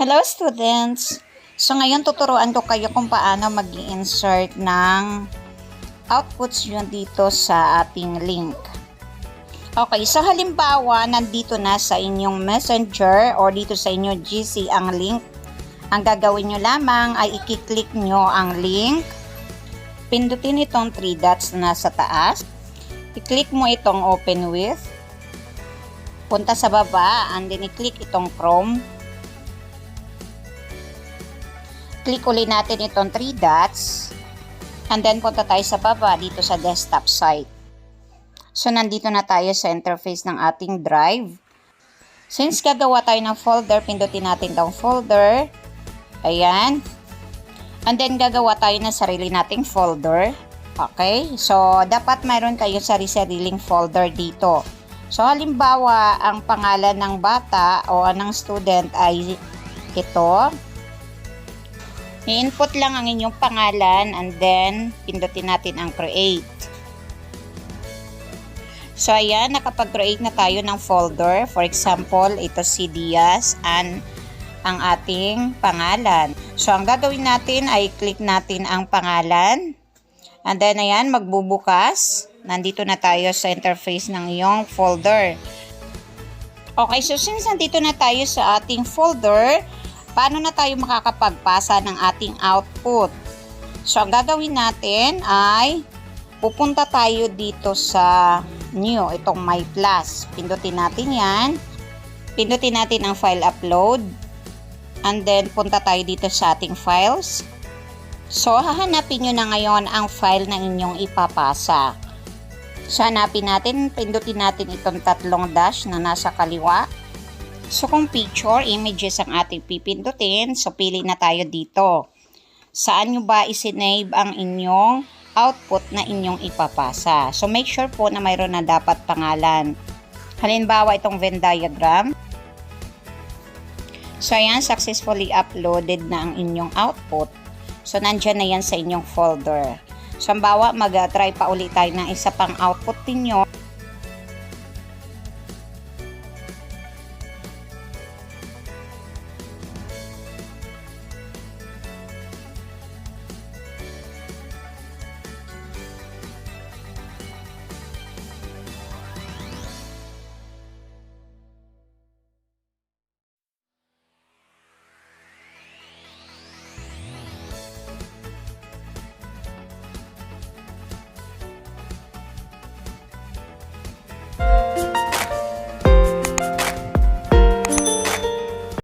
Hello students! So ngayon tuturuan ko kayo kung paano mag insert ng outputs yun dito sa ating link. Okay, so halimbawa nandito na sa inyong messenger or dito sa inyong GC ang link. Ang gagawin nyo lamang ay i-click nyo ang link. Pindutin itong 3 dots na sa taas. I-click mo itong open with. Punta sa baba and then i-click itong Chrome click ulit natin itong 3 dots and then punta tayo sa baba dito sa desktop site. So, nandito na tayo sa interface ng ating drive. Since gagawa tayo ng folder, pindutin natin itong folder. Ayan. And then, gagawa tayo ng sarili nating folder. Okay? So, dapat mayroon kayo sarili-sariling folder dito. So, halimbawa, ang pangalan ng bata o ng student ay ito. I-input lang ang inyong pangalan and then pindutin natin ang create. So ayan, nakapag-create na tayo ng folder. For example, ito si Diaz and ang ating pangalan. So ang gagawin natin ay click natin ang pangalan. And then ayan, magbubukas. Nandito na tayo sa interface ng iyong folder. Okay, so since nandito na tayo sa ating folder, paano na tayo makakapagpasa ng ating output? So, ang gagawin natin ay pupunta tayo dito sa new, itong my plus. Pindutin natin yan. Pindutin natin ang file upload. And then, punta tayo dito sa ating files. So, hahanapin nyo na ngayon ang file na inyong ipapasa. So, hanapin natin, pindutin natin itong tatlong dash na nasa kaliwa. So kung picture, images ang ating pipindutin, so pili na tayo dito. Saan nyo ba isinave ang inyong output na inyong ipapasa? So make sure po na mayroon na dapat pangalan. Halimbawa itong Venn diagram. So ayan, successfully uploaded na ang inyong output. So nandyan na yan sa inyong folder. So halimbawa, mag-try pa ulit tayo ng isa pang output ninyo.